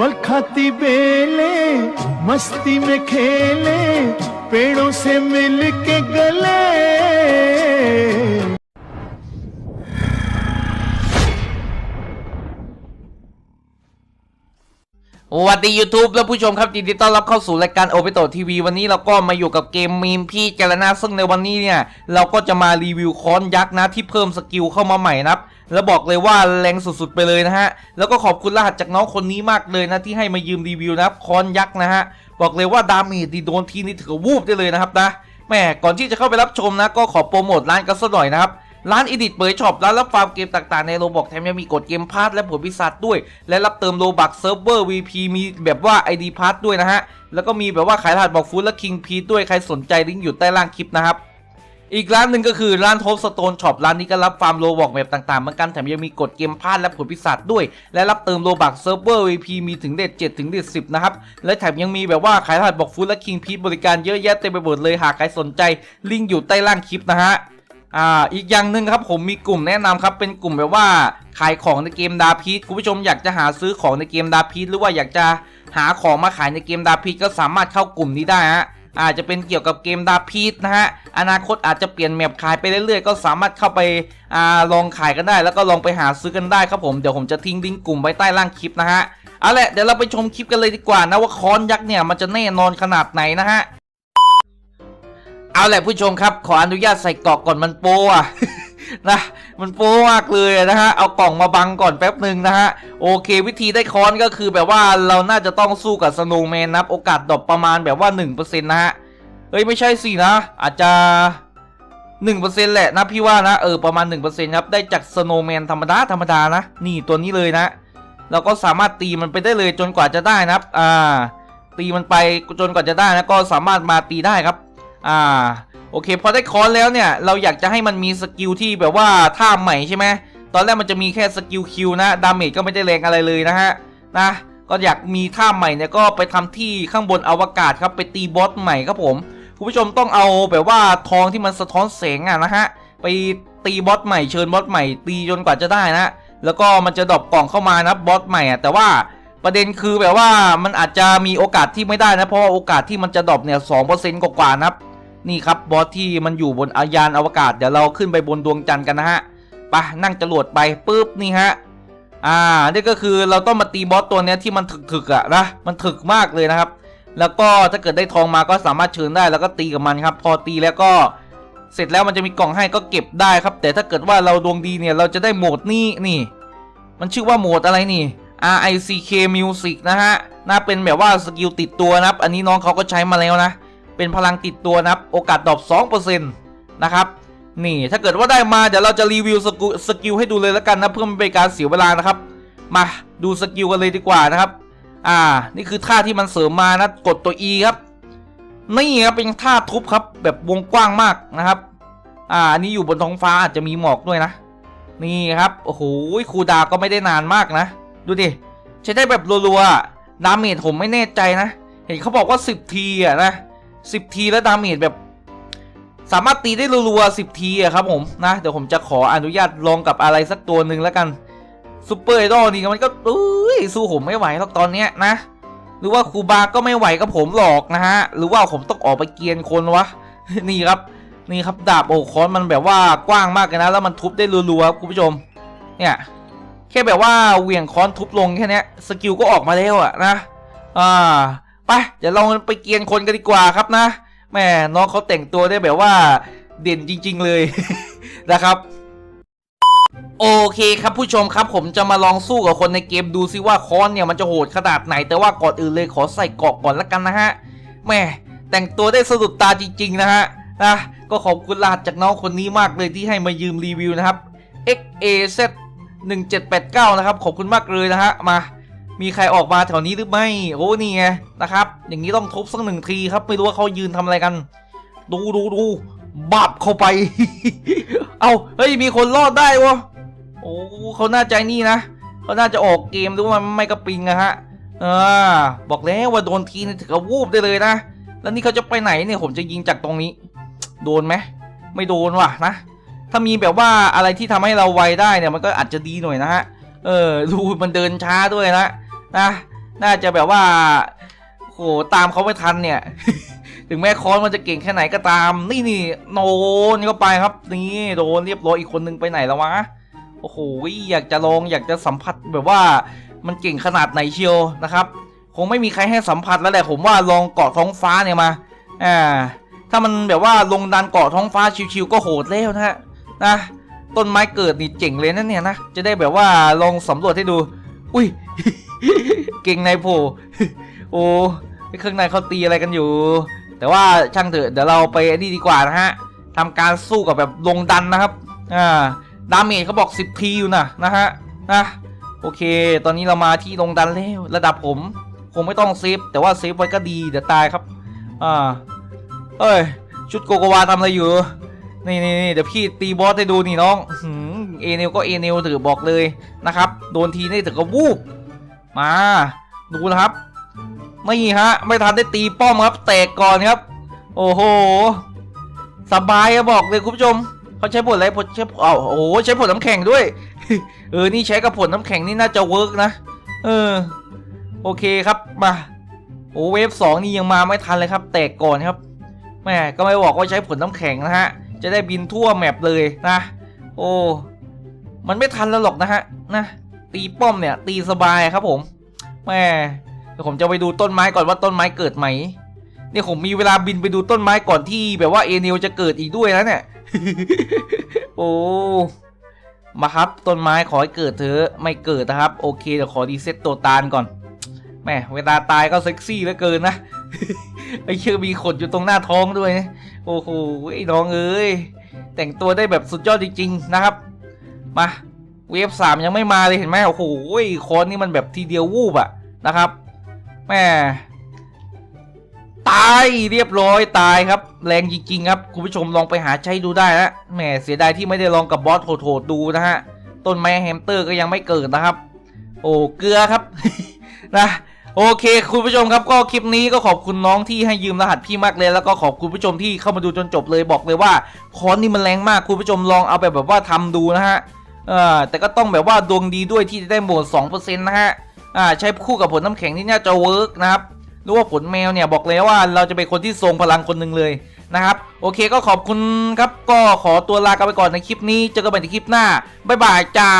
बल खाती बेले मस्ती में खेले पेड़ों से मिल के गले। วัสดี YouTube และผู้ชมครับยินดีต้อนรับเข้าสู่รายการโอเปโตทีวีวันนี้เราก็มาอยู่กับเกมมีมพี่แกลนาซึ่งในวันนี้เนี่ย เราก็จะมารีวิวค้อนยักษ์นะ ที่เพิ่มสกิลเข้ามาใหม่นะครับ แล้วบอกเลยว่าแรงสุดๆไปเลยนะฮะ แล้วก็ขอบคุณรหัสจากน้องคนนี้มากเลยนะ ที่ให้มายืมรีวิวนะครับค้อนยักษ์นะฮะ บอกเลยว่าดาเมจดีโดนทีนี่ถือวูบได้เลยนะครับนะแหมก่อนที่จะเข้าไปรับชมนะ ก็ขอโปรโมทร้านกันสักหน่อยนะครับ ร้าน Edit เปิดช็อปร้านรับฟาร์มเกมต่างๆในโรบอกแถมยังมีกดเกมพาร์ทและผลพิศาจด้วย และรับเติมโลบักเซิร์ฟเวอร์ VP มีแบบว่า ID พาร์ทด้วยนะฮะ แล้วก็มีแบบว่าขายรหัสบอกฟูดและคิงพีด้วยใครสนใจลิงก์อยู่ใต้ล่างคลิปนะครับอีกร้านหนึ่งก็คือร้านทบสโตนช็อปร้านนี้ก็รับฟาร์มโลบอกแบบต่างๆเหมือนกันแถมยังมีกดเกมพาร์ทและผลพิศาจด้วย และรับเติมโลบักเซิร์ฟเวอร์ VP มีถึงเด็ด7ถึงเด็ด10 นะครับ และแถมยังมีแบบว่าขายรหัสบอกฟูดและคิงพีบริการเยอะแยะเต็มไปหมดเลยหากใครสนใจลิงก์อยู่ใต้ล่างคลิปนะฮะ อ่าอีกอย่างหนึ่งครับผมมีกลุ่มแนะนำครับเป็นกลุ่มแบบว่าขายของในเกมดาพีทคุณผู้ชมอยากจะหาซื้อของในเกมดาพีทหรือว่าอยากจะหาของมาขายในเกมดาพีทก็สามารถเข้ากลุ่มนี้ได้ฮะอาจจะเป็นเกี่ยวกับเกมดาพีทนะฮะอนาคตอาจจะเปลี่ยนแมปขายไปเรื่อยๆ ก็สามารถเข้าไปอ่าลองขายกันได้ แล้วก็ลองไปหาซื้อกันได้ครับผมเดี๋ยวผมจะทิ้งลิงก์กลุ่มไว้ใต้ล่างคลิปนะฮะเอาละเดี๋ยวเราไปชมคลิปกันเลยดีกว่านะว่าค้อนยักษ์เนี่ยมันจะแน่นอนขนาดไหนนะฮะ เอาแหละผู้ชมครับ ขออนุญาตใส่กรอกก่อนมันโปอะนะมันโปมากเลยนะฮะ เอากล่องมาบังก่อนแป๊บหนึ่งนะฮะ โอเค วิธีได้ค้อนก็คือแบบว่าเราน่าจะต้องสู้กับสโนว์แมนนะโอกาสดรอปประมาณแบบว่า 1%นะฮะ เฮ้ย ไม่ใช่สินะ อาจจะ 1%แหละนะพี่ว่านะ เออ ประมาณ 1%ครับ ได้จากสโนว์แมนธรรมดาธรรมดานะ นี่ตัวนี้เลยนะ เราก็สามารถตีมันไปได้เลยจนกว่าจะได้นะครับ อ่า ตีมันไปจนกว่าจะได้นะก็สามารถมาตีได้ครับ อ่าโอเคพอได้คอนแล้วเนี่ยเราอยากจะให้มันมีสกิลที่แบบว่าท่าใหม่ใช่ไหมตอนแรกมันจะมีแค่สกิลคิวนะดาเมจก็ไม่ได้แรงอะไรเลยนะฮะนะก็อยากมีท่าใหม่เนี่ยก็ไปทำที่ข้างบนอวกาศครับไปตีบอสใหม่ครับผมคุณผู้ชมต้องเอาแบบว่าทองที่มันสะท้อนแสงอะนะฮะไปตีบอสใหม่เชิญบอสใหม่ตีจนกว่าจะได้นะแล้วก็มันจะดรอปกล่องเข้ามานะบอสใหม่อะแต่ว่าประเด็นคือแบบว่ามันอาจจะมีโอกาสที่ไม่ได้นะเพราะว่าโอกาสที่มันจะดรอปเนี่ยสองเปอร์เซ็นต์กว่าๆนะครับ นี่ครับบอสที่มันอยู่บนอายานอวกาศเดี๋ยวเราขึ้นไปบนดวงจันทร์กันนะฮะไปนั่งจรวดไปปุ๊บนี่ฮะอ่านี่ก็คือเราต้องมาตีบอสตัวเนี้ยที่มันถึกๆอะนะมันถึกมากเลยนะครับ แล้วก็ถ้าเกิดได้ทองมาก็สามารถเชิญได้แล้วก็ตีกับมันครับ พอตีแล้วก็เสร็จแล้วมันจะมีกล่องให้ก็เก็บได้ครับ แต่ถ้าเกิดว่าเราดวงดีเนี่ยเราจะได้โหมดนี่นี่ มันชื่อว่าโหมดอะไรนี่ R I C K Music นะฮะน่าเป็นแบบว่าสกิลติดตัวนะครับ อันนี้น้องเขาก็ใช้มาแล้วนะ เป็นพลังติดตัวนะครับ โอกาสดรอป2%นะครับนี่ถ้าเกิดว่าได้มาเดี๋ยวเราจะรีวิวสกิลสกิลให้ดูเลยแล้วกันนะเพื่อไม่เป็นการเสียเวลานะครับ มาดูสกิลกันเลยดีกว่านะครับ อ่า นี่คือท่าที่มันเสริมมานะกดตัว E ครับนี่ครับเป็นท่าทุบครับ แบบวงกว้างมากนะครับ อ่าอันนี้อยู่บนท้องฟ้าอาจจะมีหมอกด้วยนะ นี่ครับโอ้โหคูดาก็ไม่ได้นานมากนะ ดูดิใช้ได้แบบรัวๆดาเมจผมไม่แน่ใจนะ เห็นเขาบอกว่า 10 ทีอะนะ 10 ทีแล้วดาเมจแบบ สามารถตีได้รัวๆ10 ทีอะครับผมนะเดี๋ยวผมจะขออนุญาตลองกับอะไรสักตัวหนึ่งแล้วกันซูเปอร์ไอดอลนี่มันก็เอ้ยสู้ผมไม่ไหวหรอกตอนเนี้ยนะ หรือว่าคูบาก็ไม่ไหวกับผมหรอกนะฮะหรือว่าผมต้องออกไปเกียนคนวะนี่ครับนี่ครับดาบโอ้คอนมันแบบว่ากว้างมากเลยนะ แล้วมันทุบได้รัวๆครับคุณผู้ชม เนี่ยแค่แบบว่าเหวี่ยงค้อนทุบลงแค่นี้สกิลก็ออกมาแล้วอะนะอ่า ไปเดี๋ยวเราไปเกียนคนกันดีกว่าครับนะแม่น้องเขาแต่งตัวได้แบบว่าเด่นจริง ๆเลยนะครับโอเคครับผู้ชมครับผมจะมาลองสู้กับคนในเกมดูซิว่าค้อนเนี่ยมันจะโหดขนาดไหน แต่ว่าก่อนอื่นเลยขอใส่เกราะก่อนละกันนะฮะแม่แต่งตัวได้สะดุดตาจริง ๆ นะฮะนะก็ขอบคุณลาดจากน้องคนนี้มากเลยที่ให้มายืมรีวิวนะครับ XAZ 1789 นะครับ ขอบคุณมากเลยนะฮะมา มีใครออกมาแถวนี้หรือไม่ โอ้นี่ไงนะครับ อย่างนี้ต้องทุบสักหนึ่งทีครับ ไม่รู้ว่าเขายืนทำอะไรกัน ดูดูดูบับเข้าไป เอาเฮ้ยมีคนรอดได้วะโอ้เขาน่าใจนี่นะเขาน่าจะออกเกมหรือว่าไม่กระปิงนะฮะอ่าบอกแล้วว่าโดนทีนี่ถือวูบได้เลยนะ แล้วนี่เขาจะไปไหนเนี่ยผมจะยิงจากตรงนี้ โดนไหมไม่โดนว่ะนะ ถ้ามีแบบว่าอะไรที่ทำให้เราไวได้เนี่ยมันก็อาจจะดีหน่อยนะฮะ เออดูมันเดินช้าด้วยนะ นะน่าจะแบบว่าโหตามเขาไม่ทันเนี่ย ถึงแม้คอนมันจะเก่งแค่ไหนก็ตาม นี่นี่โดนเข้าไปครับ นี่โดนเรียบร้อยอีกคนนึงไปไหนแล้ววะโอ้โหอยากจะลองอยากจะสัมผัสแบบว่ามันเก่งขนาดไหนเชียวนะครับ คงไม่มีใครให้สัมผัสแล้วแหละผมว่าลองเกาะท้องฟ้าเนี่ยมาอ่าถ้ามันแบบว่าลงดันเกาะท้องฟ้าชิวๆก็โหดแล้วนะฮะนะต้นไม้เกิดนี่เจ๋งเลยนะเนี่ยนะจะได้แบบว่าลองสำรวจให้ดู อุ้ย เก่งในโผล่โอ้ข้างในเขาตีอะไรกันอยู่ แต่ว่าช่างเถอะเดี๋ยวเราไปนี่ดีกว่านะฮะทำการสู้กับแบบลงดันนะครับอ่าดาเมจเขาบอก 10 ทีอยู่นะนะฮะนะโอเค ตอนนี้เรามาที่ลงดันแล้วระดับผม คงไม่ต้องเซฟแต่ว่าเซฟไว้ก็ดีเดี๋ยวตายครับอ่าเอ้ยชุดโกโกวาทำอะไรอยู่นี่นี่เดี๋ยวพี่ตีบอสให้ดูนี่น้องเอเนลก็เอเนลถือบอกเลยนะครับ โดนทีนี่ถือก็วูบ มาดูนะครับ ไม่ฮะ ไม่ทันได้ตีป้อมครับ แตกก่อนครับ โอ้โห สบายอะบอกเลยคุณผู้ชมเขาใช้ผลอะไรผลใช้เอ้าโอ้โหใช้ผลน้ำแข็งด้วย เออ นี่ใช้กับผลน้ำแข็งนี่น่าจะเวิร์กนะ เออ โอเคครับ มาโอ้เวฟสองนี่ยังมาไม่ทันเลยครับ แตกก่อนครับ แม่ก็ไม่บอกว่าใช้ผลน้ำแข็งนะฮะ จะได้บินทั่วแมปเลยนะ โอ้ มันไม่ทันแล้วหรอกนะฮะ นะ ตีป้อมเนี่ย ตีสบายครับผมแม่เดี๋ยวผมจะไปดูต้นไม้ก่อนว่าต้นไม้เกิดไหมเนี่ยผมมีเวลาบินไปดูต้นไม้ก่อนที่แบบว่าเอเนลจะเกิดอีกด้วยนะเนี่ยโอ้มาครับต้นไม้ขอให้เกิดเถอะไม่เกิดนะครับ โอเคเดี๋ยวขอรีเซ็ตตัวตาลก่อนแม่เวลาตายก็เซ็กซี่เหลือเกินนะไอ้เชื่อมีขนอยู่ตรงหน้าท้องด้วยนะโอ้โหไอ้น้องเอ้ยแต่งตัวได้แบบสุดยอดจริงๆนะครับ มา เวฟสามยังไม่มาเลยเห็นไหมโอ้โหคอนนี่มันแบบทีเดียววูบอะนะครับแม่ตายเรียบร้อยตายครับ แรงจริงๆครับคุณผู้ชมลองไปหาใช้ดูได้นะแหมเสียดายที่ไม่ได้ลองกับบอสโหดๆดูนะฮะต้นไม้แฮมสเตอร์ก็ยังไม่เกิดนะครับ โอ้เกลือครับนะโอเค คุณผู้ชมครับก็คลิปนี้ก็ขอบคุณน้องที่ให้ยืมรหัสพี่มากเลยแล้วก็ขอบคุณผู้ชมที่เข้ามาดูจนจบเลยบอกเลยว่าคอนนี่มันแรงมากคุณผู้ชมลองเอาไปแบบว่าทำดูนะฮะ เออแต่ก็ต้องแบบว่าดวงดีด้วยที่จะได้โหมด2%นะฮะอ่าใช้คู่กับผลน้ำแข็งที่น่าจะเวิร์กนะครับหรือว่าผลแมวเนี่ยบอกเลยว่าเราจะเป็นคนที่ทรงพลังคนหนึ่งเลยนะครับ โอเคก็ขอบคุณครับ ก็ขอตัวลากันไปก่อนในคลิปนี้ เจอกันใหม่ในคลิปหน้า บ๊ายบายจ้า